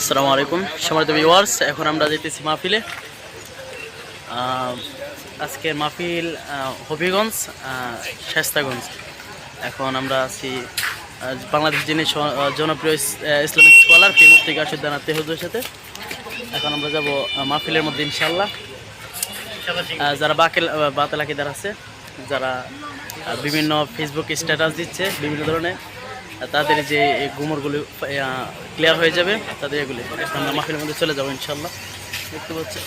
আসসালামু আলাইকুম। সম্মানিত ভিউয়ার্স এখন আমরা যেতেছি মাহফিলে। আজকের মাহফিল হবিগঞ্জ আহ, শায়েস্তাগঞ্জ এখন আমরা আছি বাংলাদেশ যিনি জনপ্রিয় ইসলামিক স্কলার পি মুফতি তেহুদের সাথে। এখন আমরা যাব মাহফিলের মধ্যে ইনশাল্লাহ যারা বাকেল আহ, বাতেল আকিদার আছে যারা বিভিন্ন ফেসবুক স্ট্যাটাস দিচ্ছে বিভিন্ন ধরনের। তাদের যে গুমরগুলি ক্লিয়ার হয়ে যাবে, তাদের এগুলি আমরা মাহফিলের মধ্যে চলে যাব ইনশাল্লাহ দেখতে পাচ্ছি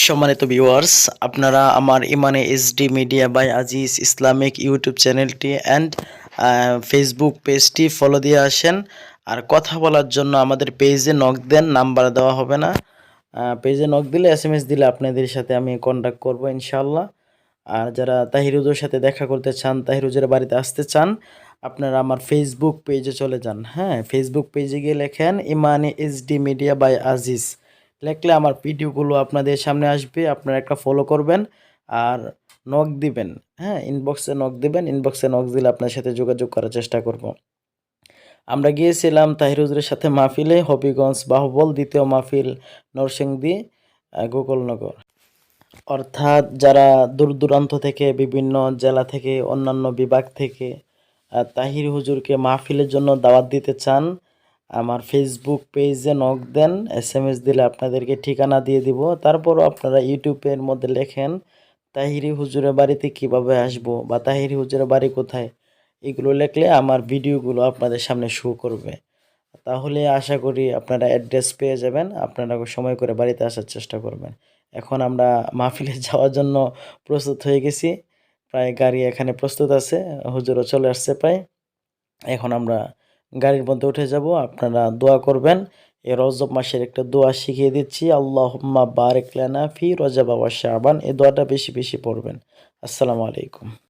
সম্মানিত ভিউয়ার্স আপনারা আমার ইমানে SD media by Aziz Islamic YouTube চ্যানেলটি অ্যান্ড ফেসবুক পেজটি ফলো দিয়ে আসেন। আর কথা বলার জন্য আমাদের পেজে নক দেন নাম্বার দেওয়া হবে না। পেজে নক দিলে এস এম এস দিলে আপনাদের সাথে আমি কন্ট্যাক্ট করব ইনশাল্লাহ আর যারা তাহিরুজের সাথে দেখা করতে চান তাহিরুজের বাড়িতে আসতে চান, আপনারা আমার ফেসবুক পেজে চলে যান। হ্যাঁ ফেসবুক পেজে গিয়ে লেখেন, Imani SD media by Aziz লেখলে আমার ভিডিওগুলো আপনাদের সামনে আসবে, আপনারা একটা ফলো করবেন। আর নক দিবেন হ্যাঁ? ইনবক্সে নক দিবেন ইনবক্সে নক দিলে আপনার সাথে যোগাযোগ করার চেষ্টা করব। আমরা গিয়েছিলাম তাহিরুজের সাথে মাহফিলে, হবিগঞ্জ বাহুবল দ্বিতীয় মাহফিল, নরসিংদী গোকুলনগর। অর্থাৎ যারা দূর দূরান্ত থেকে, বিভিন্ন জেলা থেকে, অন্যান্য বিভাগ থেকে তাহির হুজুরকে মাহফিলের জন্য দাওয়াত দিতে চান, আমার ফেসবুক পেজে নক দেন এস এম এস দিলে আপনাদেরকে ঠিকানা দিয়ে দিব। তারপরও আপনারা ইউটিউবের মধ্যে লেখেন তাহিরি হুজুরের বাড়িতে কীভাবে আসব বা তাহিরি হুজুরের বাড়ি কোথায়? এগুলো লেখলে আমার ভিডিওগুলো আপনাদের সামনে শো করবে। তাহলে আশা করি আপনারা অ্যাড্রেস পেয়ে যাবেন, আপনারা সময় করে বাড়িতে আসার চেষ্টা করবেন। এখন আমরা মাহফিলে যাওয়ার জন্য প্রস্তুত হয়ে গেছি। প্রায় গাড়ি এখানে প্রস্তুত আছে, হুজুরও চলে আসছে প্রায়। এখন আমরা গাড়ির মধ্যে উঠে যাব, আপনারা দোয়া করবেন। এই রজব মাসের একটা দোয়া শিখিয়ে দিচ্ছি। আল্লাহ বারেক লানা ফি রজাবা শাবান। এই দোয়াটা বেশি বেশি পড়বেন। আসসালামু আলাইকুম।